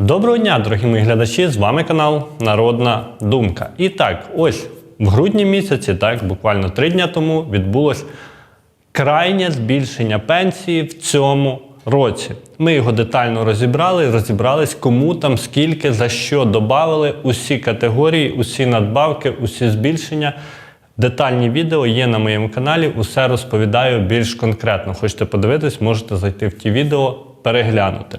Доброго дня, дорогі мої глядачі! З вами канал Народна Думка. І так, ось в грудні місяці, так, буквально три дня тому, відбулось крайнє збільшення пенсії в цьому році. Ми його детально розібрали, розібрались, кому там, скільки, за що додали, усі категорії, усі надбавки, усі збільшення. Детальні відео є на моєму каналі, усе розповідаю більш конкретно. Хочете подивитись, можете зайти в ті відео, переглянути.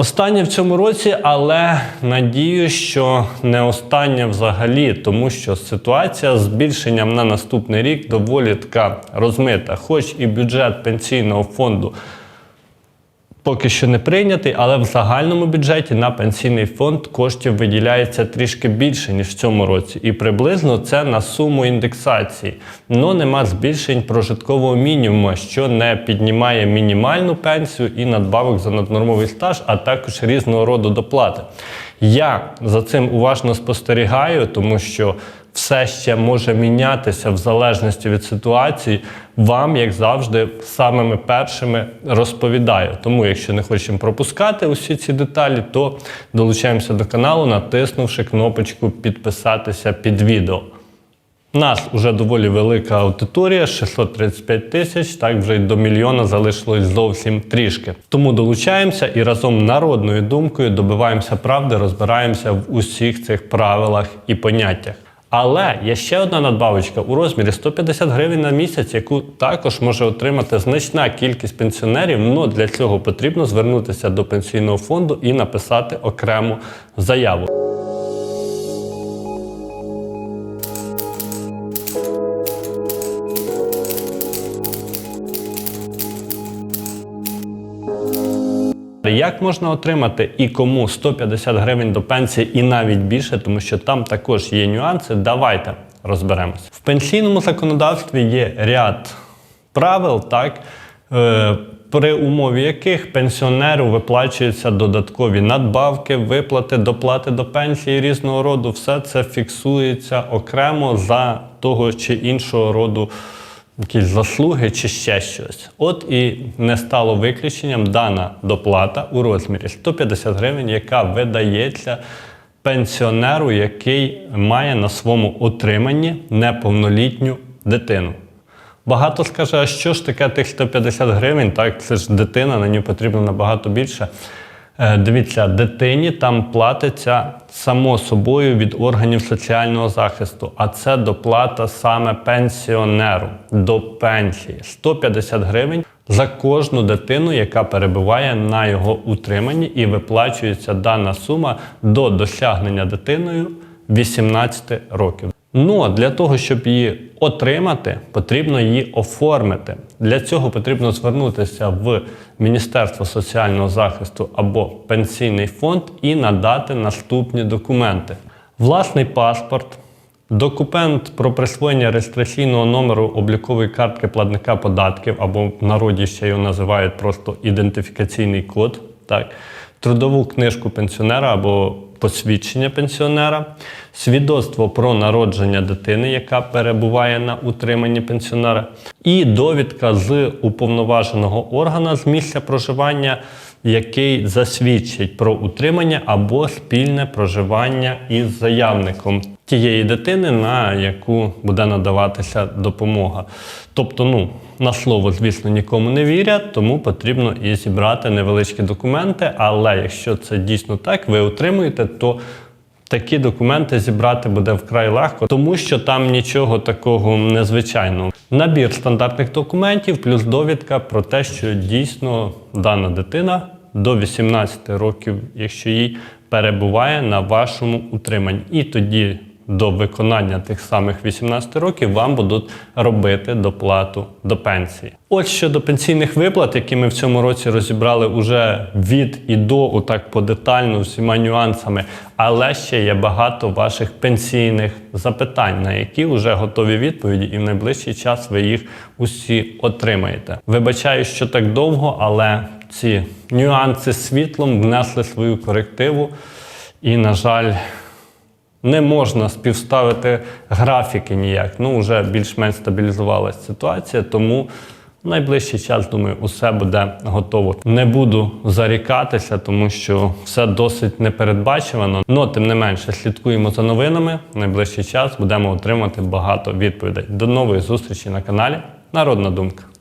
Останнє в цьому році, але надію, що не останнє взагалі, тому що ситуація з збільшенням на наступний рік доволі така розмита. Хоч і бюджет пенсійного фонду поки що не прийнятий, але в загальному бюджеті на пенсійний фонд коштів виділяється трішки більше, ніж в цьому році. І приблизно це на суму індексації. Но нема збільшень прожиткового мінімуму, що не піднімає мінімальну пенсію і надбавок за наднормовий стаж, а також різного роду доплати. Я за цим уважно спостерігаю, тому що все ще може мінятися в залежності від ситуації. Вам, як завжди, самими першими розповідаю. Тому, якщо не хочемо пропускати усі ці деталі, то долучаємося до каналу, натиснувши кнопочку підписатися під відео. Нас вже доволі велика аудиторія, 635 тисяч, так вже й до мільйона залишилось зовсім трішки. Тому долучаємося і разом народною думкою добиваємося правди, розбираємося в усіх цих правилах і поняттях. Але є ще одна надбавочка у розмірі 150 гривень на місяць, яку також може отримати значна кількість пенсіонерів. Но для цього потрібно звернутися до пенсійного фонду і написати окрему заяву. Як можна отримати і кому 150 гривень до пенсії і навіть більше, тому що там також є нюанси. Давайте розберемося. В пенсійному законодавстві є ряд правил, так, е, при умові яких пенсіонеру виплачуються додаткові надбавки, виплати, доплати до пенсії різного роду. Все це фіксується окремо за того чи іншого роду якісь заслуги чи ще щось. От і не стало виключенням дана доплата у розмірі 150 гривень, яка видається пенсіонеру, який має на своєму утриманні неповнолітню дитину. Багато скаже, а що ж таке тих 150 гривень? Так, це ж дитина, на нього потрібно набагато більше. Е, Дивіться, дитині там платиться само собою від органів соціального захисту, а це доплата саме пенсіонеру до пенсії 150 гривень за кожну дитину, яка перебуває на його утриманні, і виплачується дана сума до досягнення дитиною 18 років. Ну для того, щоб її отримати, потрібно її оформити. Для цього потрібно звернутися в Міністерство соціального захисту або пенсійний фонд і надати наступні документи: власний паспорт, документ про присвоєння реєстраційного номеру облікової картки платника податків, або в народі ще його називають просто ідентифікаційний код. Так, трудову книжку пенсіонера або посвідчення пенсіонера, свідоцтво про народження дитини, яка перебуває на утриманні пенсіонера, і довідка з уповноваженого органа з місця проживання, який засвідчить про утримання або спільне проживання із заявником тієї дитини, на яку буде надаватися допомога. Тобто, ну, на слово, звісно, нікому не вірять, тому потрібно і зібрати невеличкі документи. Але якщо це дійсно так, ви отримуєте, то такі документи зібрати буде вкрай легко, тому що там нічого такого незвичайного. Набір стандартних документів, плюс довідка про те, що дійсно дана дитина до 18 років, якщо їй перебуває на вашому утриманні. І тоді до виконання тих самих 18 років вам будуть робити доплату до пенсії. От щодо пенсійних виплат, які ми в цьому році розібрали уже від і до, отак подетально, всіма нюансами, але ще є багато ваших пенсійних запитань, на які вже готові відповіді, і в найближчий час ви їх усі отримаєте. Вибачаю, що так довго, але ці нюанси світлом внесли свою корективу, і, на жаль, не можна співставити графіки ніяк. Ну, вже більш-менш стабілізувалася ситуація, тому В найближчий час, думаю, усе буде готово. Не буду зарікатися, тому що все досить непередбачувано. Но тим не менше, слідкуємо за новинами. В найближчий час будемо отримати багато відповідей. До нової зустрічі на каналі Народна Думка.